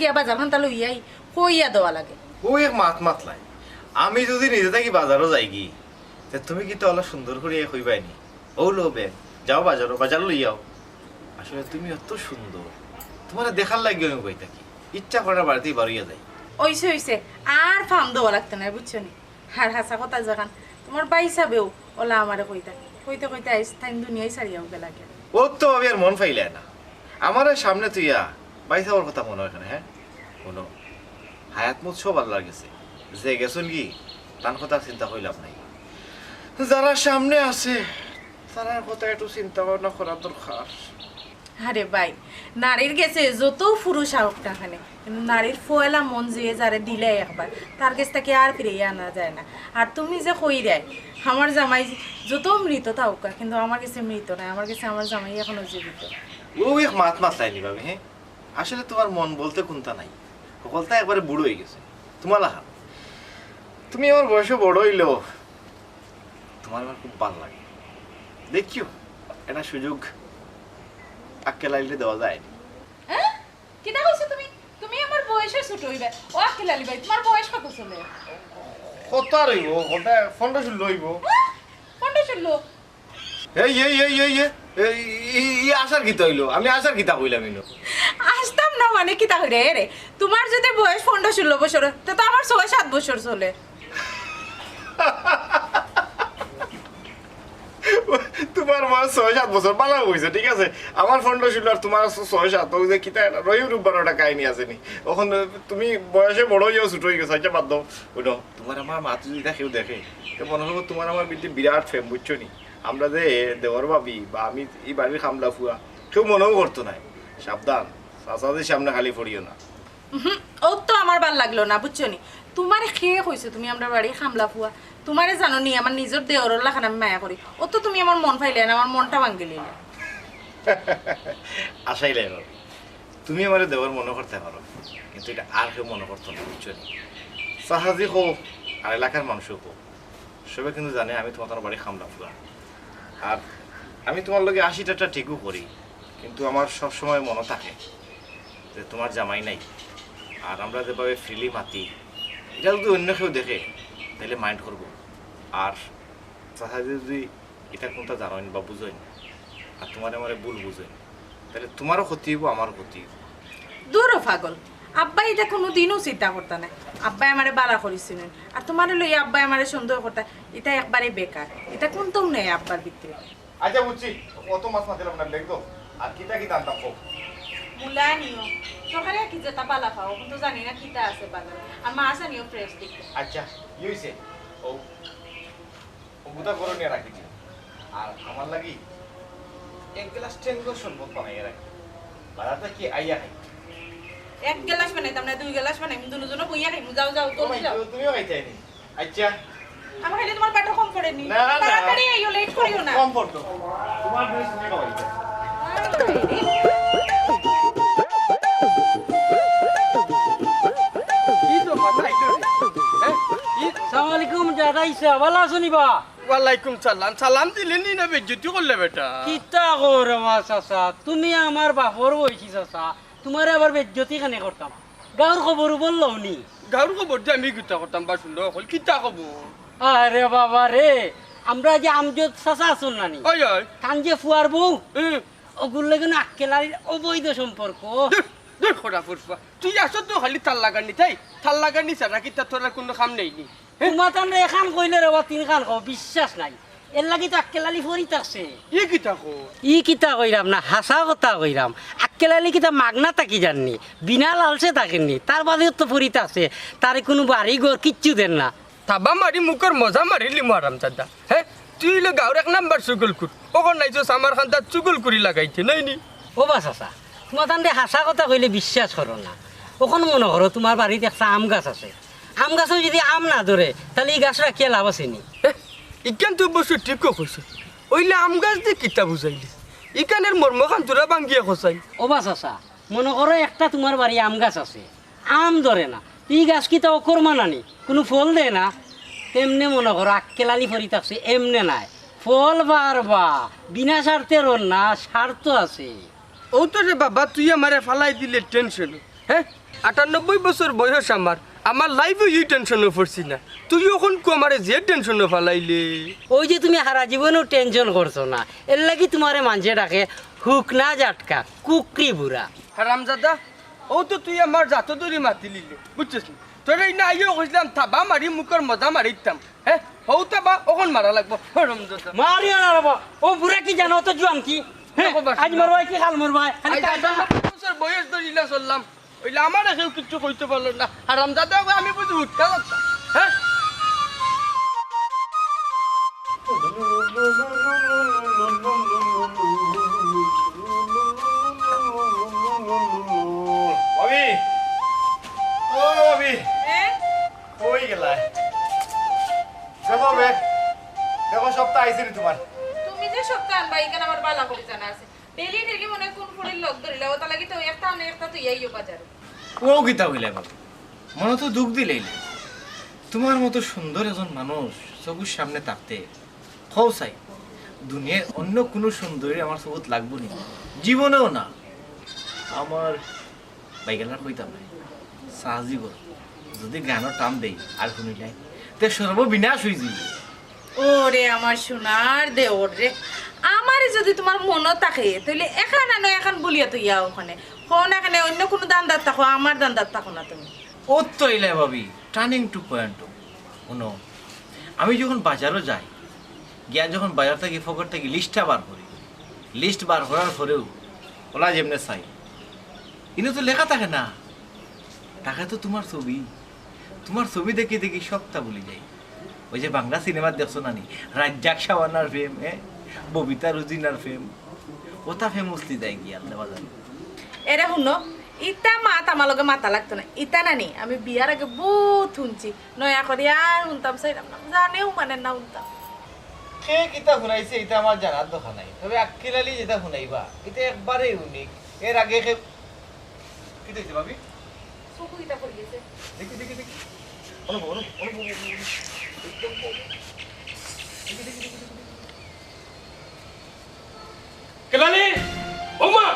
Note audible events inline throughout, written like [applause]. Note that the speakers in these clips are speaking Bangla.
গিয়া বাজার লইয়াই কইয়া দেওয়া লাগে। ও এক মাত মাতলাই? আমি যদি নিজে থাকি বাজারও যাই তে তুমি কি তো সুন্দর করে কইবাই নি ও লোবে যাও বাজারও বাজার লই যাও আসলে তুমি অত সুন্দর তোমার দেখার লাগে আমি কই থাকি? ইচ্ছা করে বাড়িতেই বাড়িয়ে যাই। ওইসে ওইসে আর ফার্ম দেওয়া লাগতো না বুঝছ নি? হার হাসা কথা যখন তোমার বাই হিসাবেও ওলা আমারে কইতা কইতে কইতে আইস টাইম দুনিয়ায় সারিয়াও গেলাগে ও তো আমি আর মন ফাইলে না। আমার সামনে তুইয়া বাইসা ওর কথা মনে হয় এখানে হ্যাঁ শোনো হায়াত মুদ সব আল্লাহর গেছে যে গেছুন কি তার কথা চিন্তা হইলাম নাই। যারা সামনে আছে তারার কথা একটু চিন্তা ভাবনা করা দরকার আরে ভাই নারীর গেছে যত পুরুষ হোক না খানে কিন্তু নারীর ফয়লা মন যে যারে দিলে একবার তার কাছ থেকে আর ফিরে আনা যায় না। আর তুমি যে কই দেয় আমার জামাই যত মৃত থাকুক কিন্তু আমার কাছে মৃত নাই আমার কাছে আমার জামাই এখনও জীবিত ও এক মাত মাত লাইনি ভাবে হ্যাঁ আসলে তোমার মন বলতে কোনটা নাই। সকলটা একবারে বুড়ো হয়ে গেছে। তোমার লাহান তুমি আমার বয়সে বড় হইলেও তোমার আমার খুব ভালো লাগে। দেখিও একটা সুযোগ আক্কে লাইলে দেওয়া যায়। হ্যাঁ? কিটা কইছো তুমি? তুমি আমার বয়সে ছোট হইবে। ও আকিলালি ভাই তোমার বয়স কত চলে? কত আর হইব? ওটা ফোনটা শুনলো হইব। কোনটা চলল এই এই এই এই এই, এই ই- ই আসার গীতা হইল? আমি আসার গীতা কইলাম ইনো আসতাম না মানে কিতা হইরে রে তোমার যদি বয়স পনেরো ষোলো বছর তো তো আমার ছয় সাত বছর চলে। তোমার বয়স ছয় সাত বছর হয়েছে ঠিক আছে? আমার ফোনটা ছিল আর তোমার ছয় সাত ওই যে কিতা একটা রহি রূপবার একটা কাহিনী আছে নি? তখন তুমি বয়সে বড় হয়েও ছোট হয়ে গেছো আচ্ছা বাদ দাও তোমার আমার মাতু যদি কেউ দেখে মনে হব তোমার আমার বিদ্যুৎ বিরাট ফেম বুঝছ নি? আমরা যে দেওয়ার ভাবি বা আমি এই বাড়ির খামলা ফুয়া কেউ মনেও করতো না সাবধান চাচাদের সামনে খালি পড়িও না। ও তো আমার ভালো লাগল না বুঝছ নি? তোমার খেয়ে হয়েছে তুমি আমরা বাড়ি খামলা ফুয়া? তোমারে জানো নি আমার নিজের দেওয়ার লাখান আমি মায়া করি। ও তো তুমি আমার মন ফাইলে না আমার মনটা ভাঙ্গি লিলে [laughs] আশাই লাগে তুমি আমার দেওয়ার মনে করতে পারো কিন্তু এটা আর কেউ মনে করতো না বুঝছ নি? সাহাজি হো আর এলাকার মানুষও হো সবাই কিন্তু জানে আমি তোমার বাড়ি খামলা ফুয়া। আর আমি তোমার লগে আশিটাটা ঠিকও করি, কিন্তু আমার সব সময় মনে থাকে যে তোমার জামাই নাই। আর আমরা যেভাবে ফ্রিলি মাতি এটা যদি অন্য কেউ দেখে, তাহলে মাইন্ড করব। আর সাহাজি যদি এটা কোনটা জানোই বা বুঝোই আর তোমার আমার ভুল বুঝোই তাহলে তোমারও ক্ষতি হইব, আমারও ক্ষতি হইব। দূর পাগল। আব্বাই এটা কোনো দিনও চিন্তা করতা না আব্বাই আমারে বালা করিছিলেন। আর তোমার লই আব্বাই আমারে সন্দেহ করতা এটা একবারে বেকার। এটা কোন তো নেই আব্বার ভিতরে? আচ্ছা বুঝছি। অত মাছ মাছ দিলাম না দেখতো আর কিটা কি দাম তাপ? মুলা নিও সকালে কি যেটা বালা পাও কিন্তু জানি না কিটা আছে বাজারে। আর মাছ আনিও ফ্রেশ দেখতে। আচ্ছা কি হয়েছে ও ও গুদা করে নিয়ে রাখি আর আমার লাগি এক গ্লাস টেঙ্গো শরবত বানাইয়া রাখি। বাড়াতে কি আইয়া খাই? এক গ্লাস বানাইতাম না দুই গ্লাস বানাইম দুজনে বইয়া খাইমু যাও যাও ভাই, যাও। তুমিও- তুমিও খাইতে আচ্ছা। আমার খাইলে তোমার পেটও কম পড়েনি না, না। তাড়াতাড়ি আইও লেট করিও না। কম পড়তো তোমার ড্রেস নিয়ে খাওয়াইতে সালাম আলাইকুম ভালো আছো নিবা ওয়ালাইকুম সালাম। সালাম দিলেন নি না বেজ্জতি করলে বেটা? কিতা কর আমার চাচা তুমি আমার বাপর বইছি চাচা। তোমার আবার বেজ্জতি খানে করতাম? গাঁর খবর বলল নি? গাঁর খবর যে আমি কিতা করতাম বা সুন্দর হল কিতা খবর আরে বাবা রে আমরা যে আমজদ চাচা আসুন নানি ওই ওই কান যে ফুয়ার বউ ওগুলো লাগে আক্কেলারির অবৈধ সম্পর্ক দূর, খোড়া ফুরফা তুই আসো তো খালি তার লাগানি তাই তার লাগানি ছাড়া কিতা তোর কোনো কাম নেই নি তোমার তান এখান কইলে রে তিন খান কও বিশ্বাস নাই। এর লাগি তো আক্কেলালি ফরিত আছে। ই কিতা কো ই কিতা কইরাম না হাসা কথা কইরাম। আক্কেলালি কিতা মাগনা তাকি জাননি বিনা লালসে থাকেননি। তার বাদেও তো ফরিত আছে তারে কোনো বাড়ি ঘর কিচ্ছু দেন না। থাবা মারি মুখের মজা মারিলি মারাম চাদা হ্যাঁ তুই লো গাঁর এক নাম্বার চুগল কুর ওখন নাই তো আমার খান তার চুগল করি লাগাইছে নাই নি? ও বাস আসা তোমার তান্ডে হাসা কথা কইলে বিশ্বাস করো না। ওখানে মনে করো তোমার বাড়িতে একটা আম গাছ আছে। আম গাছও যদি আম না ধরে তাহলে এই গাছ রাখিয়া লাভ আছে নি? ইকান তো বস্তু ঠিক কইছে। ওইলে আম গাছ দিয়ে কিতা বুঝাইলি? ইকানের মর্মখান তোরা ভাঙ্গিয়া খসাই ও বাস আসা মনে করো একটা তোমার বাড়ি আম গাছ আছে। আম ধরে না ই গাছ কি তো অকর্মা নানি? কোনো ফল দেয় না? তেমনে মনে করো আক্কেলালি ফরি থাকছে এমনে নাই। ফল বারবা বিনা স্বার্থের না স্বার্থ আছে। ও তো রে বাবা তুই আমারে ফালাই দিলে টেনশন। হ্যাঁ আটানব্বই বছর বয়স আমার। আমার লাইফে এই টেনশনও পড়ছি না। তুই এখন কো আমারে যে টেনশনও ফালাইলে। ওই যে তুমি সারা জীবনেও টেনশন করছ না। এর লাগি তোমারে মানছে ডাকে হুক না জাটকা কুকরি বুড়া। হারাম দাদা ও তো তুই আমার জাত ধরি মাতি লিলে বুঝছিস তোর এই না আইও কইছিলাম থাবা মারি মুখের মজা মারিতাম হ্যাঁ হৌ থাবা ওখন মারা লাগবো। হারাম দাদা মারিও না রব ও বুড়া কি জানো তো জুয়ান কি? আজ মরবাই কি কাল মরবাই? বয়স ধরিলা চললাম। ওইলে আমার কেউ কিচ্ছু কইতে পারল না। হারাম দাদা আমি বুঝি উঠতে পারতাম। হ্যাঁ? দেখো সপ্তাহ নি তোমার। তুমি যে সপ্তাহ আনবা এখানে আমার বালা করে জানা আছে। ডেলি ডেলি মনে কোন ধরিলা? তো একটা আনে একটা তুই আইও বাজার। ও গীতা হইলে বাবু। মনে তো দুঃখ দিলেইলে তোমার মতো সুন্দর একজন মানুষ চকুর সামনে থাকতে হও চাই। দুনিয়ার অন্য কোনো সুন্দরী আমার চকুত লাগবো নি। জীবনেও না। আমার বাইকেলার কইতাম নাই সাহায্য কর যদি গানের টান দেই আর শুনিলাই তে সর্ববিনাশ হয়ে যাবে ওরে আমার সোনার দেওর রে। আমার যদি তোমার মনে থাকে, তাহলে এখানে নয় এখন বলিয়া তুই ইয়া ওখানে। কোন এখানে, অন্য কোনো দান্দার থাকো, আমার দান্দার থাকো না তুমি। ও তো এলাই ভাবি টার্নিং টু পয়েন্ট শোনো, আমি যখন বাজারও যাই গিয়া যখন বাজার থেকে, ফকর থেকে লিস্টটা বার করি লিস্ট বার করার পরেও ওলা যেমনে চাই। কিন্তু তো লেখা থাকে না। টাকা তো তোমার ছবি তোমার ছবি দেখে দেখি সবটা ভুলে যাই। ওই যে বাংলা সিনেমার দেখছ নানি রাজ্জাক সাবানার ফেম হ্যাঁ ববিতা রুজিনার ফেম ওটা ফেমসলি দেয় গিয়া আল্লাহ জানে এরে শুনো ইটা মাত আমার লগে মাথা লাগতো না ইটা নানি আমি বিয়ার আগে বহুত শুনছি নয়া করে আর শুনতাম চাইলাম না জানেও মানে না শুনতাম। কে কিতা শুনাইছে এটা আমার জানার দোকান নাই। তবে আক্কিলালি যেটা শুনাইবা এটা একবারে ইউনিক এর আগে সে কি দেখছি ভাবি? চকু ইটা পড়ে গেছে দেখি দেখি দেখি। অনুভব অনুভব অনুভব অনুভব। একদম অনুভব। দেখি, দেখি, দেখি, কেলালি ওমা!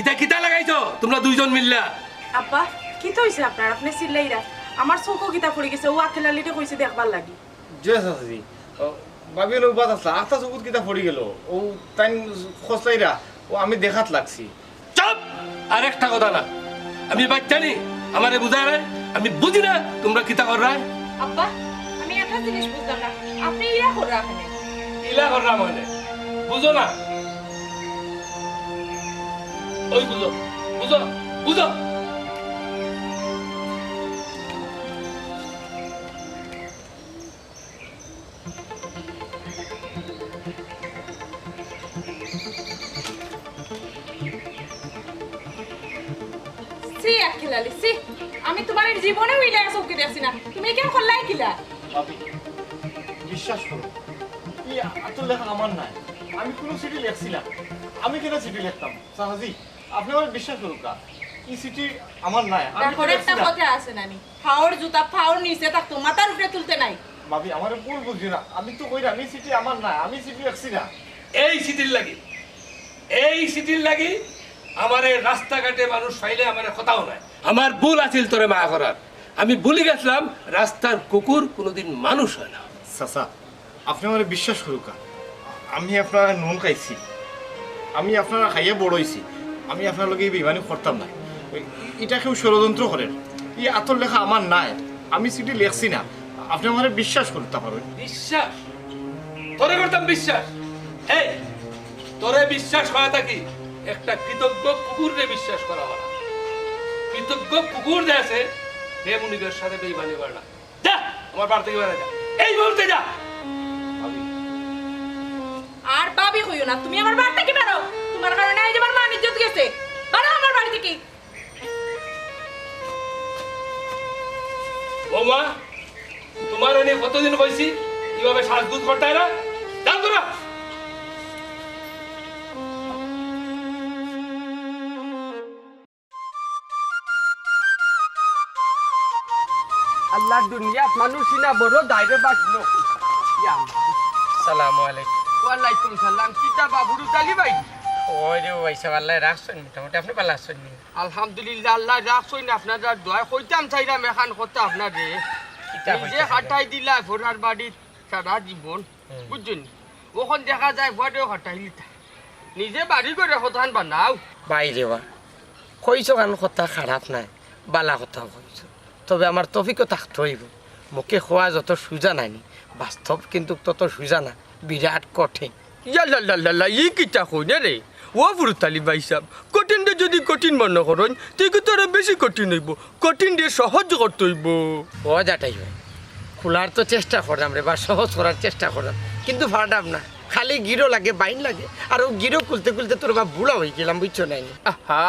ইটা কিতা লাগাইছো? তোমরা দুইজন মিললা। আব্বা কি তো হয়েছে আপনার? আপনি চিল্লাইরা আমার চকু কিতা পড়ে গেছে ও আকেলালিতে কইছে দেখবার লাগি। জয় সাসি ভাবি লোক বাদ আসলা আস্তা চকুত কিতা পড়ি গেল। ও তাই ও আমি দেখাত লাগছি। চপ! আর একটা কথা না। আমি বাচ্চা নি আমারে বুঝায় রে আমি বুঝি না তোমরা কিতা কর রায় আব্বা একটা জিনিস বুঝলাম না। আপনি ইয়া করে রাখেন। ইলা কর রা মানে বুঝো না? ওই বুঝো। বুঝো? বুঝো? আমি তোমার জীবনে উইলা চৌকি দেখছি না। তুমি কেন করলাই কিলা? ভাবি বিশ্বাস করো ই আতো লেখা আমার নাই। আমি কোনো চিঠি লেখছিলাম আমি কেন চিঠি লিখতাম? সাহাজি আপনি আমার বিশ্বাস করুন কা এই চিঠি আমার নাই আমি তো একটা লেখছিলাম। কথা আছে নানি ফাওর জুতা ফাওর নিচে থাকতো মাথার উপরে তুলতে নাই। ভাবি আমার ভুল বুঝি না। আমি তো কইরা আমি চিঠি আমার নাই আমি চিঠি লিখছি না। এই সিটির লাগি এই সিটির লাগি আমারে রাস্তাঘাটে মানুষ ফাইলে আমার কথাও নাই। আমার ভুল আছিল তোরে মা করার। আমি ভুলে গেছিলাম রাস্তার কুকুর কোনোদিন মানুষ হয় না। চাচা আপনি আমার বিশ্বাস করুক আমি আপনার নুন খাইছি। আমি আপনার খাইয়ে বড় হয়েছি আমি আপনার লগে এই বিমানি করতাম না। এটা কেউ ষড়যন্ত্র করেন এই আতর লেখা আমার নাই। আমি চিঠি লেখছি না। আপনি আমার বিশ্বাস করতে পারবেন। বিশ্বাস? তোরে করতাম বিশ্বাস। এই তোরে বিশ্বাস করা থাকি একটা কৃতজ্ঞ কুকুরে বিশ্বাস করা হয়। কৃতজ্ঞ কুকুর যে আছে হে মুনিবের সাথে বেইমানি করে না। যা আমার বাড়ি থেকে যা। এই মুহূর্তে যা। আর ভাবি হইও না তুমি আমার বাড়ি থেকে বেরো। তোমার কারণে আজ আমার মান ইজ্জত গেছে। বেরো আমার বাড়ি থেকে। তোমার অনেক কতদিন কইছি কীভাবে শ্বাসদুধ করতে না? আল্লাহ দুনিয়াত মানুষ না বড় দাইরে বাঁচলো সালামু আলাইকুম। ওয়ালাইকুম সালাম। কিতা বাবুরু তালি ভাই? ওই রে পয়সা পাল্লাই রাখছেন মোটামুটি আপনি পাল্লা আসছেন নি? আলহামদুলিল্লাহ আল্লাহ রাখছই না আপনার দোয়া কইতাম চাইরাম এখান কথা আপনার। রে নিজে হাঁটাই দিলা ঘোড়ার বাড়ির সারা জীবন বুঝছেন? ওখান দেখা যায় ভুয়াটেও হাঁটাই লিতা নিজে বাড়ি করে হতান বানাও। বাইরে বা কইছো কারণ কথা খারাপ নাই বালা কথা কইছো। তবে আমার তফিকও থাকতে হইব মুখে খোয়া যত সুজা নাইনি বাস্তব কিন্তু তত সুজা না। বিরাট কঠিন। ই কিতা কইনে রে ও ফুরুতালি ভাই সাহেব কঠিন রে যদি কঠিন মনে করেন তুই তোরা বেশি কঠিন হইব। কঠিন রে সহজ করতে হইব ও যাটাই হয়। খোলার তো চেষ্টা করলাম রে বা সহজ করার চেষ্টা করলাম কিন্তু ফাটাম না। খালি গিরো লাগে বাইন লাগে। আর ও গিরো খুলতে খুলতে তোর বা বুড়া হয়ে গেলাম বুঝছ নাইনি আহা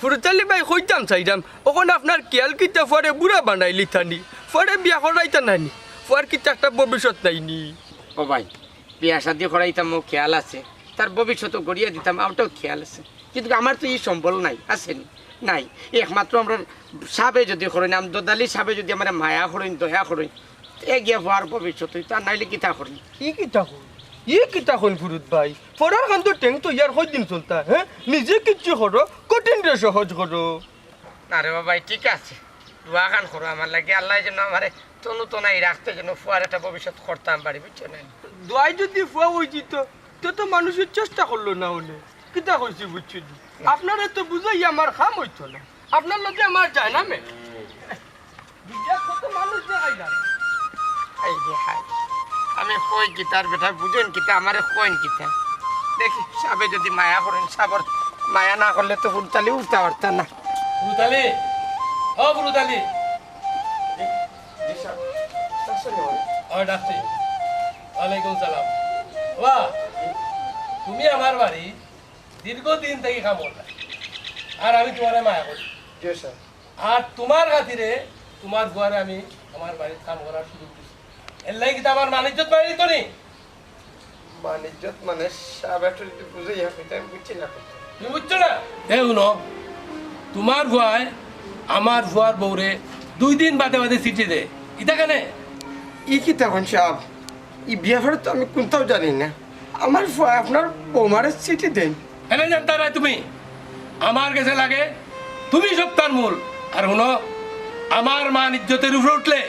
ফুরুতালি ভাই কইতাম চাইরাম ওখানে আপনার কেয়াল কিতা ফরে বুড়া বানাই লিথানি ফরে বিয়া করাইতা নানি ফর কিতা একটা ভবিষ্যৎ নাইনি। ও ভাই বিয়া শাদি করাইতাম ও খেয়াল আছে। তার ভবিষ্যৎ গড়িয়ে দিতাম আমারটাও খেয়াল আছে। কিন্তু আমার তো এই সম্বল নাই আসেনি নাই। একমাত্র আমরা সাবে যদি করেন আম দদালি সাবে যদি আমার মায়া করেন দয়া করেন এ গিয়ে হওয়ার ভবিষ্যৎ হইতো আর নাইলে কিতা করেন কি কিতা কই ই কিতা কইন ফুরুত ভাই ফরার খান তো টেং তো ইয়ার দিন চলতা হ্যাঁ নিজে কিচ্ছু করো কঠিন রে সহজ করো আরে বাবাই ঠিক আছে দোয়া খান করো আমার লাগে আল্লাহ যেন আমার তনু তনাই রাখতে যেন ফুয়ার একটা ভবিষ্যৎ করতাম পারি বুঝছ না দোয়াই যদি ফুয়া হই যেত তো তো মানুষের চেষ্টা করল না হলে কিতা কইছি বুঝছি আপনারা তো বুঝাই আমার খাম হইতো না আপনার লগে আমার যায় না মে কত মানুষ দেখাই না এই যে হাই আমি কই কিতার বেটা বুঝেন কিতা আমারে কইন কিতা দেখি সাবে যদি মায়া করেন সাবর মায়া না করলে তো হুড়তালি উঠতে পারতাম না। ব্রুতালি ও ডাকছি। ওয়ালাইকুম সালাম। বা তুমি আমার বাড়ি দীর্ঘদিন থেকে কাম করলা আর আমি তোমার মায়া করি। আর তোমার খাতিরে তোমার ঘরে আমি আমার বাড়িতে কাম করার সুযোগ এর লাগে কি আমার মানিজ্যত বাড়ি দিত নি? বাণিজ্যত মানে সাবে যদি বুঝে যাবে আমি বুঝছি না। তুমি বুঝছ না? এ শুনো তোমার আমার ভুয়ার বউরে দুই দিন বাদে বাদে চিঠি দে। ইটা কেনে ই কি তখন সাহেব ই বিয়ে তো আমি কোনটাও জানি না। আমার ফুয়া আপনার বৌমারে চিঠি দেন। এনে জানতা না তুমি। আমার কাছে লাগে তুমি সব তার মূল। আর শুনো আমার মান ইজ্জতের উপরে উঠলে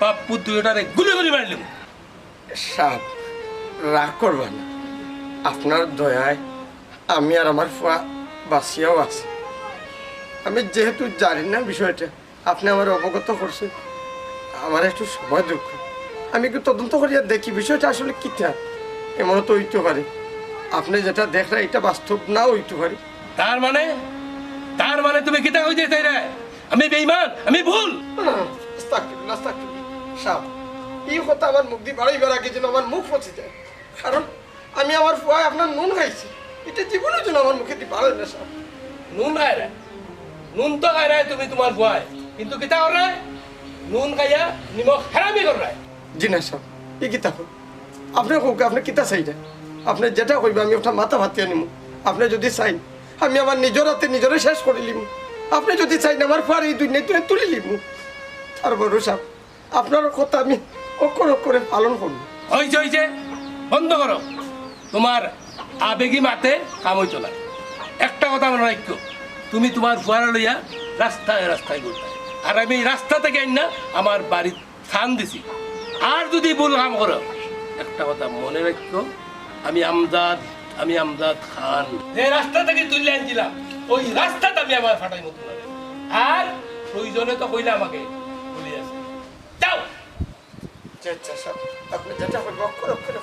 বাপ পুত দুইটারে গুলি গুলি মারলাম সাহেব রাগ করবেন না আপনার দয়ায় আমি আর আমার ফুয়া বাঁচিয়াও আছি আমি যেহেতু জানি না বিষয়টা আপনি আমার অবগত করছেন আমার একটু সময় দুঃখ আমি একটু তদন্ত করিয়া দেখি বিষয়টা আসলে কিটা এমনও তো হইতে পারে আপনি যেটা দেখলেন এটা বাস্তব না হইতে পারে তার মানে তার মানে তুমি কিতা হইতে চাই রে আমি বেইমান আমি ভুল। সাপ, এই কথা আমার মুখ দিয়ে বাড়াইবার আগে যেন আমার মুখ পচে যায়। কারণ আমি আমার ফুয়ায় আপনার নুন খাইছি। এটা জীবনের জন্য আমার মুখে দিয়ে বাড়াই না সাপ। নুন খায় রে। নুন তো খায় রে তুমি তোমার ভুয়ায় কিন্তু কিতা কর নুন খাইয়া নিমখ হেরামি কর জি না সাপ এই কিতা হোক আপনি হোক আপনি কিতা চাইটা আপনি যেটা কইবে আমি ওটা মাথা ভাতিয়া নিমু। আপনি যদি চাই আমি আমার নিজের হাতে নিজরে শেষ করে লিমু। আপনি যদি চাই না আমার ফুয়ার এই দুনিয়ায় তুলে তুলে লিমু। তারপর সাপ আপনার কথা আমি অক্ষর অক্ষরে পালন করব। হয়েছে হয়েছে বন্ধ করো। তোমার আবেগী মাতে কাম হইতো একটা কথা মনে রাখো তুমি তোমার ফুয়ারা লইয়া রাস্তায় রাস্তায় ঘুরতে আর আমি রাস্তা থেকে না আমার বাড়ির স্থান দিছি। আর যদি ভুল কাম করো, একটা কথা মনে রাখো আমি আমজাদ আমি আমজাদ খান। যে রাস্তা থেকে তুলে আনছিলাম, ওই রাস্তাটা আমি আমার ফাটাই মতো আর প্রয়োজনে তো কইলে আমাকে আপনি যেটা অক্ষর অক্ষরে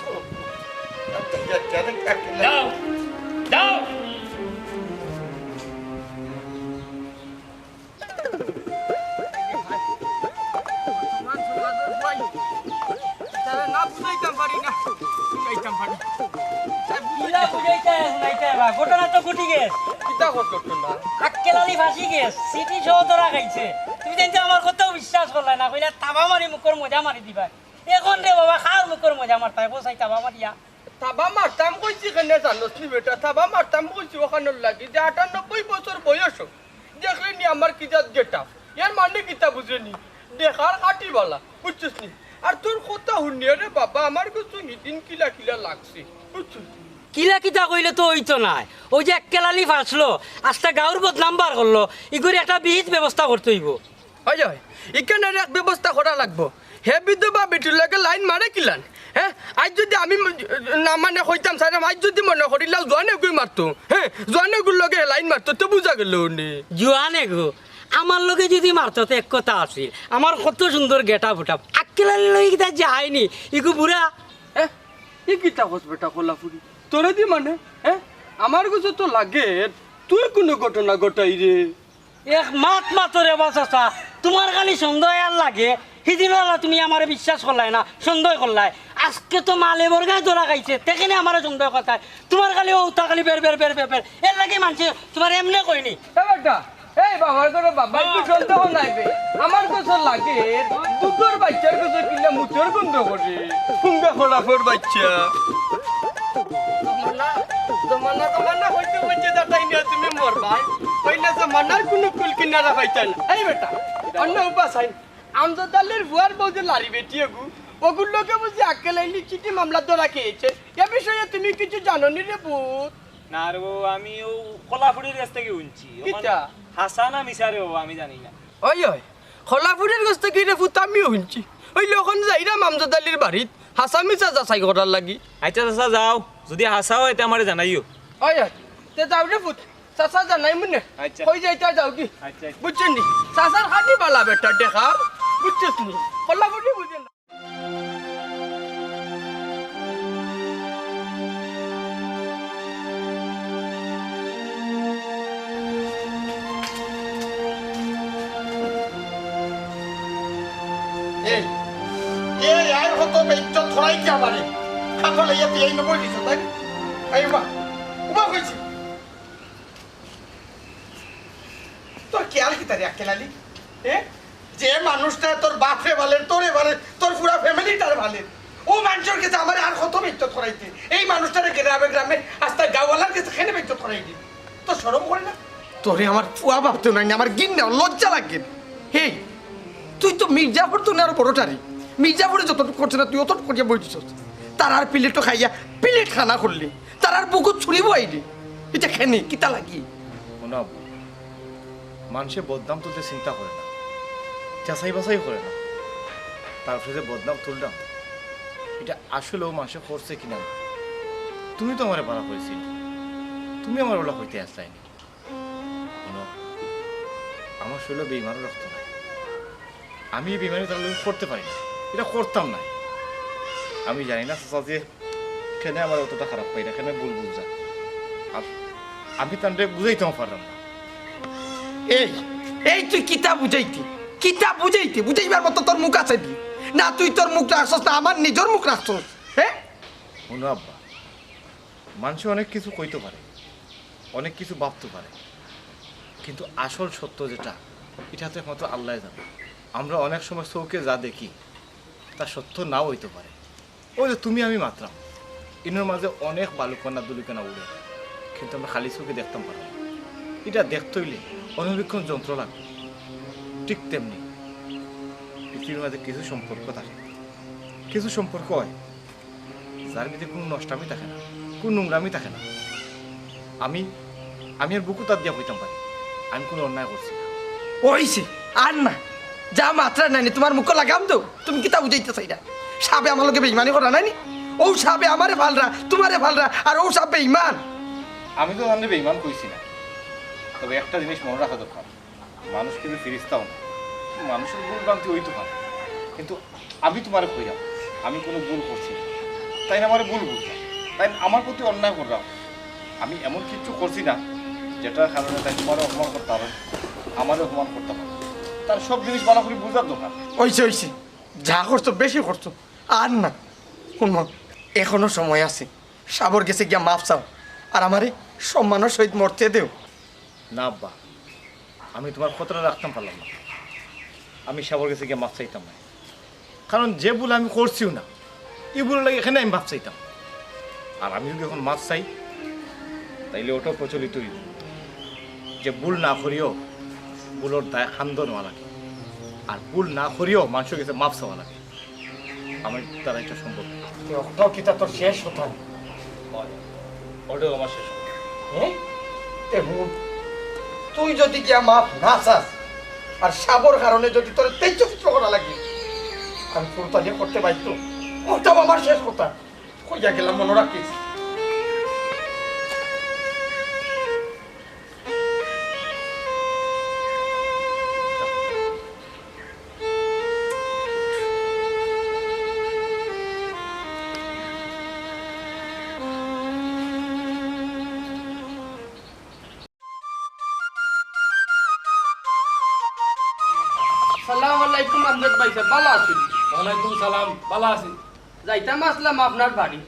গেছ। কিতা করতো না আক্কেলালি ফাঁসি গেছ সিটি সহ ধরা খাইছে। তুমি জানতে আমার কথাও বিশ্বাস করলা না কইলা তাবা মারি মুখর মজা মারি দিবা। এখন রে বাবা খার মুখর মজা মারতা বসাই তাবা মারিয়া থাবা মারতাম কইছি কেন জানোস নি বেটা? থাবা মারতাম কইছি ওখানে লাগি যে আটানব্বই বছর বয়স দেখলি নি আমার কিতা গেটা? এর মানে কিতা বুঝেনি দেখার কাটি বালা বুঝছিস নি? আর তোর কথা শুনিয়ে রে বাবা আমার কিছু হিদিন কিলা কিলা লাগছে বুঝছিস কিলা কিতা কইলে তো হইতো নাই ওই যে এককেলালি ফাঁসলো আজটা গাঁর বদনাম বার করল ইগুরি একটা বিহিত ব্যবস্থা করতে হইব। হয় হয়। এখানে এক ব্যবস্থা করা লাগবো। হে বিধবা বেটির লাগে লাইন মারে কিলান? হ্যাঁ আজ যদি আমি না মানে হইতাম স্যার আজ যদি মনে করিলাম জোয়ানে গুই মারতো হ্যাঁ জোয়ানে গুর লগে লাইন মারতো তো বুঝা গেল নি জুয়ানে গো? আমার লগে যদি মারতো তো এক কথা আছিল। আমার কত সুন্দর গেটা ফুটা আক্কেলালি লই কিতা যায়নি ইগু বুড়া হ্যাঁ এ কিতা কস বেটা কলাপুরি তোরে দি মানে হ্যাঁ আমার কাছে তো লাগে তুই কোনো ঘটনা ঘটাই রে এক মাত মাতরে বাসা তোমার খালি সন্দেহ আর লাগে। সেদিন তুমি আমার বিশ্বাস করলাই না সন্দেহ করলাই। আজকে তো মালে বর্গায় ধরা খাইছে তেখানে আমার সন্দেহ কথায় তোমার খালি ঔতা খালি বের বের বের বের বের। এর লাগে মানছে তোমার এমনি কইনি। এই বাবার করে বাবা একটু সন্দেহ নাই বে। আমার কাছে লাগে দুটোর বাচ্চার কাছে কিনা মুচর গন্ধ করে। ফুঙ্গা খোলাফোর বাচ্চা। জমানা জমানা জমানা হইতে হইতে দাটাই নিয়ে তুমি মরবাই। কইলে জমানার কোনো কুল কিনারা পাইতা না। এই বেটা অন্য উপাস আমজাদালের বুয়ার বউ যে লারি বেটি এগু ওগুলোকে বুঝি আকেলাইলি চিঠি মামলা ধরা খেয়েছে। এ বিষয়ে তুমি কিছু জানো নি রে ভূত? না রে বাবু আমি ও কলাপুরির কাছ থেকে উনছি কিতা? হাসানা মিশারে বাবু আমি জানি না। ওই ওই খোলাপুরের কাছ থেকে রে ভূত আমিও শুনছি। ওই লোকন যাইরাম আমজাদালির বাড়িত হাসামি চাচা চাই করার লাগি। আচ্ছা চাচা যাও। যদি হাসা হয় তে আমারে জানাইও। ওই ওই তে যাও রে ভূত। চাচা জানাই মনে। আচ্ছা। কই যাইতা যাও কি? আচ্ছা আচ্ছা। বুঝছেন নি? চাচার খাটি বালা বেটা দেখার। বুঝছিস নি? না। এই আর হতো বেচ্চ থরাই কি আমারে? খাটো লাইয়া তুই এই নবই দিছ, তাই? এই বা উমা কইছি। তোর খেয়াল কি তারি আকেলালি মানুষটা তোর বাপরে ভালের তোরে তোর ফ্যামিলিটার ও মানুষের কাছে আমার আর কত থরাইতে এই মানুষটারে গ্রামে গ্রামে গাওয়ালার কাছে থরাই দি তো সরম করে না? তোরে আমার ভাবতে নাই, আমার লজ্জা লাগে। তুই তো মির্জাফর তো আর বড়টারি। মির্জাফরে যতটুকু করছে না তুই অতটুকু করিয়া বই দিছ তার আর প্লেটও খাইয়া প্লেট খানা করলি। তার আর বুকুত ছুরিব আইলি এটা খেনি কিতা লাগি? মনে মানুষে বদনাম তুলতে চিন্তা করে না। যাচাই বাছাই করে না। তারপরে যে বদনাম তুললাম। এটা আসলেও মানুষে করছে কিনা। তুমি তো আমার বলা করেছিল। তুমি আমার ওলা হইতে আসলাইনি শোনো, আমার শরীরে বেইমানও রক্ত নাই। আমি বেইমানি তাহলে করতে পারি না। এটা করতাম না। আমি জানি না চাচা যে কেন আমার অতটা খারাপ পাই না কেন ভুল বুঝা আর আমি তান্ডে বুঝাইতেও পারলাম না। এই এই তুই কিতা বুঝাইতি? কিতা বুঝাইতি? বুঝাইবার মতো তোর মুখ আছে দি না, তুই তোর মুখ রাখছস না, আমার নিজের মুখ রাখছস হ্যাঁ আব্বা, মানুষ অনেক কিছু কইতে পারে, অনেক কিছু ভাবতে পারে, কিন্তু আসল সত্য যেটা, এটা তো একমাত্র আল্লাহ জানে। আমরা অনেক সময় চৌকে যা দেখি, তা সত্য নাও হইতে পারে। ওই যে তুমি আমি মাত্রাম, ইনোর মাঝে অনেক বালুকনা দুলিকনা উড়ে, কিন্তু আমরা খালি চোখে দেখতাম পারি না। এটা দেখতে হইলে অনুবীক্ষণ যন্ত্র লাগবে। ঠিক তেমনি। পৃথিবীর মাঝে কিছু সম্পর্ক থাকে। কিছু সম্পর্ক হয় যার ভিতরে কোনো নষ্টামি থাকে না কোনো নোংরামি থাকে না। আমি আমি আর বুকু তার দিয়া হইতাম পারি। আমি কোনো অন্যায় করছি না। ওইছে আর না। যা মাত্রা নাইনি তোমার মুখ লাগাম তো। তুমি কিতা বুঝাইতে চাইরা সাবে আমার লোকে বেইমানি করা নাইনি? ও সাবে আমারে ভালরা তোমারে ভালরা আর ও সাবে ইমান আমি তো জানি বেইমান কইছি না। তবে একটা জিনিস মনে রাখা দরকার। মানুষ কিন্তু ফিরিস্তাও না। মানুষের ভুল ভ্রান্তি হইতে পারে কিন্তু আমি তোমার কইলাম আমি কোনো ভুল করছি না। তাই না আমার ভুল বুঝলাম তাই আমার প্রতি অন্যায় করলাম আমি এমন কিছু করছি না যেটার কারণে তাই তোমারও অপমান করতে হবে আমারও অপমান করতে হবে তার সব জিনিস ভালো করে বোঝার দরকার। ওইছে ওইছে যা করছ বেশি করছ। আর না। শুনো এখনও সময় আছে। সাবর গেছে গিয়া মাফ চাও। আর আমারে সম্মানের সহিত মরতে দেও। না আব্বা। আমি তোমার কতটা রাখতাম পারলাম না। আমি সাবর কাছে গিয়ে মাপ চাইতাম না। কারণ যে ভুল আমি করছিও না এই ভুল লাগে এখানে আমি মাপ চাইতাম। আর আমি যদি এখন মাপ চাই তাইলে ওটাও প্রচলিত যে ভুল না করিও ভুলোর দায় খান্দ নেওয়া লাগে আর ভুল না করিও মানুষের কাছে মাপ চাওয়া লাগে। আমার দ্বারা এটা সম্ভব না। ওটাও কি তা তোর শেষ হতো ওটাও আমার শেষ। হ্যাঁ? তুই যদি গিয়া মাপ না চাস, আর সাবর কারণে যদি তোর তেজ করা লাগে, আমি তাহলে করতে পারতো ওটাও আমার শেষ কথা। কইয়া গেলাম মনে রাখিস? ভালো আছেন ওয়ালাইকুম সালাম ভালো আছি। যাইতাম আসলাম আপনার বাড়ি।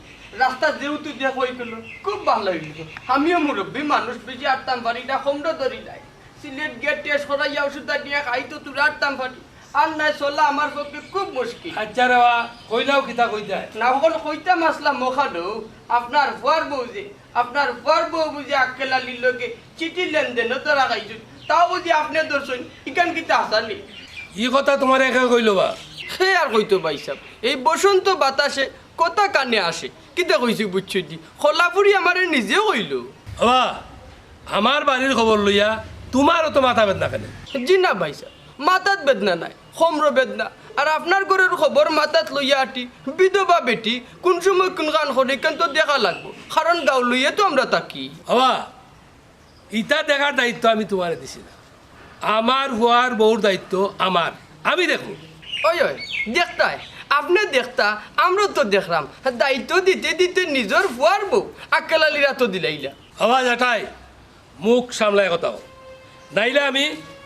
রাস্তা যেহেতু দেখ হয়ে গেল? খুব ভালো হইল আমিও মুরব্বী মানুষ বেশি আটতাম বাড়িটা কমটা ধরি নাই। সিলেট গিয়ে টেস্ট করাইয়া ওষুধটা নিয়ে খাই তো তুলে আটতাম বাড়ি। আর নাই চলা আমার পক্ষে খুব মুশকিল। আচ্ছা রেওয়া কইলাও কিতা কইতায় না ওখানে কইতাম আসলাম মোখানো। আপনার ফুয়ার বউ যে আপনার ফুয়ার বউ বুঝে আক্কেলা লিলোকে চিঠি লেনদেনও ধরা খাইছো। তাও বুঝি আপনি ধরছেন ইকান কিতা আসানি ই কথা তোমার একে কইলো বা? সে আর কইতো ভাই সাহেব এই বসন্ত বাতাসে কথা কানে আসে। কিতা কইছি বুঝছ দি খোলাপুরি আমারে নিজে কইল। বাবা আমার বাড়ির খবর লইয়া তোমারও তো মাথা বেদনা কেন জি না ভাই সাহেব মাথাত বেদনা নাই সমর বেদনা। আর আপনার ঘরের খবর মাথাত লইয়া আটি বিধবা বেটি কোন সময় কোন গান করে কেন তো দেখা লাগবো। কারণ গাঁও লইয়া তো আমরা থাকি। বাবা ইটা দেখার দায়িত্ব আমি তোমারে দিছি না আমার হওয়ার বউর দায়িত্ব আমার আমি দেখো ওই ওই দেখতাই আপনি দেখতা আমরা তো দেখলাম দায়িত্ব দিতে দিতে নিজের ফুয়ার বউ আকেলালিরা তো দিলাইলা বাবা জাটাই মুখ সামলায় কথা। নাইলে আমি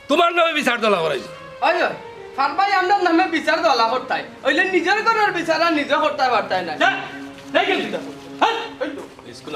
তোমার নামে বিচার দলা করাইছি ওই ওই ফারবাই আমরা নামে বিচার দলা করতাই ওইলে নিজের ঘরের বিচার নিজে করতে পারতাই না। স্কুল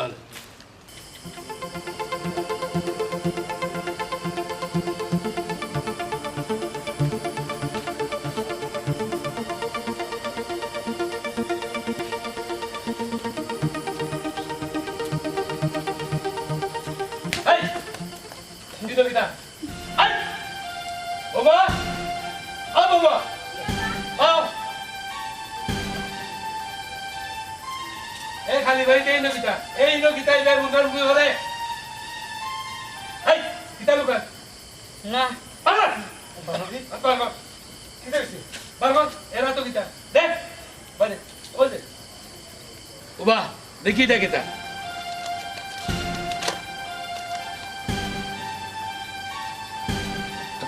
দেখি দে কিতা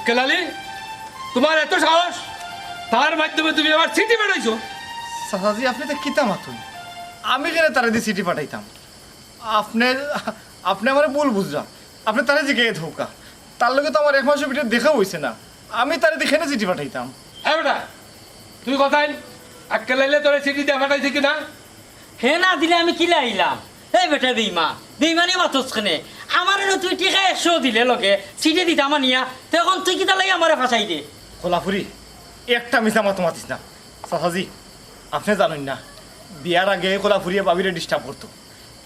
কেলালি তোমার এত সাহস তার মাধ্যমে তুমি চিঠি পাঠাইছো। সাসাজি আপনি তো কিতা মাতুন আমি কেন তারা দিয়ে চিঠি পাঠাইতাম? আপনি আপনি আমার ভুল বুঝরা আপনি তারা জিজ্ঞাসা ধোকা। তার লগে তো আমার এক মাসের ভিতরে দেখা হয়েছে না। আমি তারা দেখে না চিঠি পাঠাইতাম? হ্যাঁ বেটা তুই কথাই আক্কে লাইলে তোর চিঠি দিয়ে পাঠাইছি কিনা? হে না দিলে আমি কিলে আইলাম? এই বেটা বেইমা, বেইমানি মাতস খানে আমার তুই টিকা একশো দিলে লগে, চিঠি দিতাম নিয়া তখন তুই কিতা লাগে আমারে ফাঁসাই দে? খোলাফুরি, একটা মিশা মতো মাতিস না। সাসাজি আপনি জানেন না, বিয়ার আগে খোলাফুরিয়ে বাবিরে ডিস্টার্ব করতো।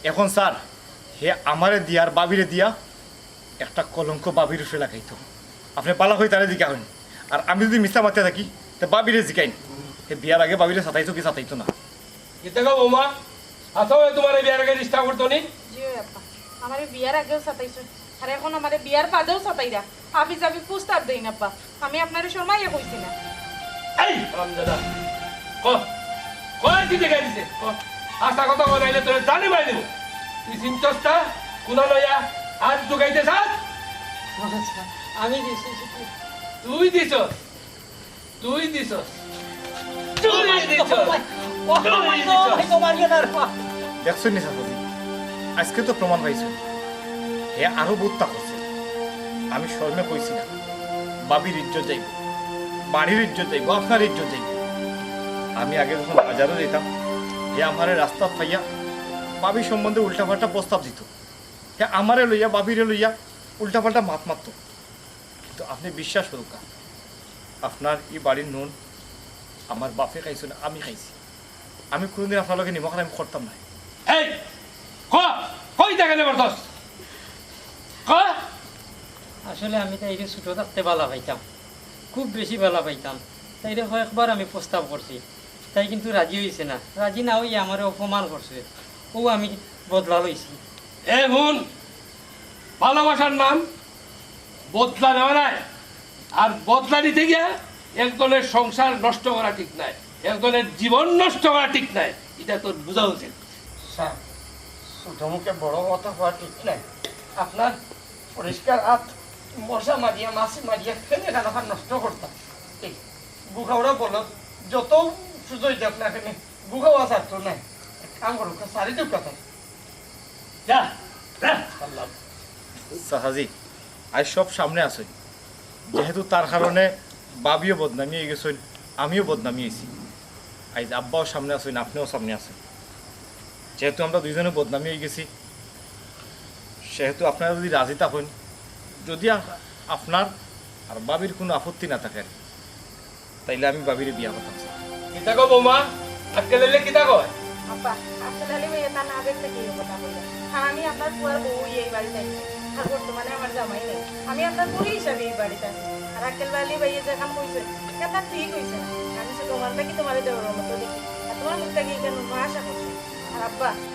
এখন স্যার, হে আমারে দিয়ার বাবিরে দিয়া একটা কলঙ্ক বাবির উঠে লাগাইতো। আপনি পালা হয়ে তারা জিকা হন আর আমি যদি মিশা মাতে থাকি, তা বাবিরে জিকাইন হে, বিয়ার আগে বাবিরে সাতাইতো কি সাতাইতো না? কিতে গো বৌমা? আসো তোমার বিয়ার আগে চেষ্টা করতো নি? আমার বিয়ার আগেও সাতাইছো। আর এখন আমার বিয়ার বাদেও সাতাইরা। আবি যাবি পুস্তার দেই না আপা আমি আপনার শর্মাইয়া কইছি না। এই রামদাদা ক কয় গাই দিছে? ক। আশা কথা কো নাইলে তোর জানি মাই দেব। তুই চিন্তস্তা কোনা লইয়া আজ জোগাইতে চাস? আমি দিছি তুই দিছস। তুই দিছস। তুই দিছস। দেখছেন আজকে তো প্রমাণ পাইছো। হে আরও বুত্তা করছে আমি শর্মে কইছি না বাবির ইজ্জত যাইব বাড়ির ইজ্জত যাইব আপনার ইজ্জত যাইব। আমি আগে যখন বাজারে যেতাম হে আমার রাস্তা পাইয়া বাবি সম্বন্ধে উল্টাপাল্টা প্রস্তাব দিত। হ্যাঁ আমারে লইয়া বাবিরে লইয়া উল্টাপাল্টা মাত মারত কিন্তু আপনি বিশ্বাস করুক আপনার এই বাড়ির নুন আমার বাপে খাইছে না, আমি খাইছি। আমি কোনোদিন আপনার লগে নিমখ আমি করতাম না। এই ক? কই দেখেন এবার দোষ ক? আসলে আমি তাইরে ছোটো থাকতে বালা পাইতাম। খুব বেশি বালা পাইতাম। তাইরে কয়েকবার আমি প্রস্তাব করছি। তাই কিন্তু রাজি হয়েছে না। রাজি না হইয়া আমার অপমান করছে। ও আমি বদলা লইছি। এ হুন ভালোবাসার নাম বদলা নেওয়া নাই। আর বদলা নিতে গিয়া একজনের সংসার নষ্ট করা ঠিক নাই। একজনের জীবন নষ্ট করা ঠিক নাই। এটা তোর বোঝা উচিত। স্যার ছোট মুখে বড় কথা হওয়া ঠিক নাই। আপনার পরিষ্কার হাত মশা মারিয়া মাছি মারিয়া ফেলে খানা নষ্ট করতাম। এই বুখাওড়া বলো যত সুযোগ দেখ না কেন বুখাওয়া ছাড়তো নাই। কাম করুক সারি দেব কথা। যা সাহাজি আজ সব সামনে আছে। যেহেতু তার কারণে বাবিও বদনামি হয়ে গেছেন আমিও বদনামি হয়েছি। আজ আব্বাও সামনে আছেন আপনিও সামনে আছেন যেহেতু আমরা দুইজনে বদনামি হয়ে গেছি সেহেতু আপনারা যদি রাজি থাকেন যদি আপনার আর বাবির কোনো আপত্তি না থাকে তাইলে আমি বাবির বিয়া করতাম। কিতা কো বৌমা? আজকে লেলে কিতা কয় আব্বা আসলে আলী এটা না দেখতে কি কথা আমি আপনার পুয়ার বউ এই আছি আর জামাই নেই।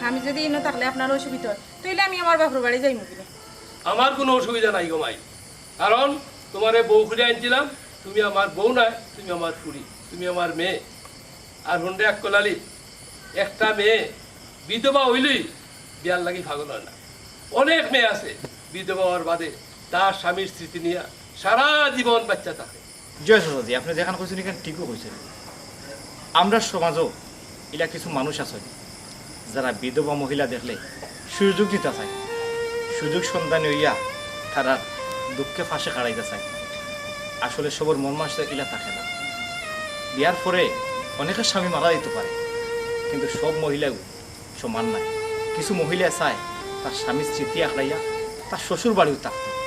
আমি যদি আপনার অসুবিধা হয়। আমি আমার বাড়ি যাই আমার কোনো অসুবিধা নাই গো মাই। কারণ তোমারে বউ খুঁজে আনছিলাম। তুমি আমার বউ নয়, তুমি আমার ফুরি তুমি আমার মেয়ে। আর হুন্ডে এক কলালি, একটা মেয়ে, বিধবা হইলেই বিয়ার লাগি পাগল হয় না। অনেক মেয়ে আছে। বিধবা হওয়ার বাদে তার স্বামীর স্মৃতি নিয়ে সারা জীবন বাচ্চা থাকে। জয় সাজাজি আপনি যেখানে কইছেন এখানে ঠিকও কইছেন। আমরা সমাজও এলা কিছু মানুষ আছে যারা বিধবা মহিলা দেখলে সুযোগ দিতে চায়। সুযোগ সন্ধানী হইয়া তারা দুঃখে ফাঁসে কাটাইতে চায়। আসলে সবর মন মাসে এলা থাকে না। বিয়ার পরে অনেকের স্বামী মারা দিতে পারে, কিন্তু সব মহিলাও সমান নাই। কিছু মহিলা চায় তার স্বামীর স্মৃতি আঁকড়াইয়া তার শ্বশুর বাড়িও থাকতে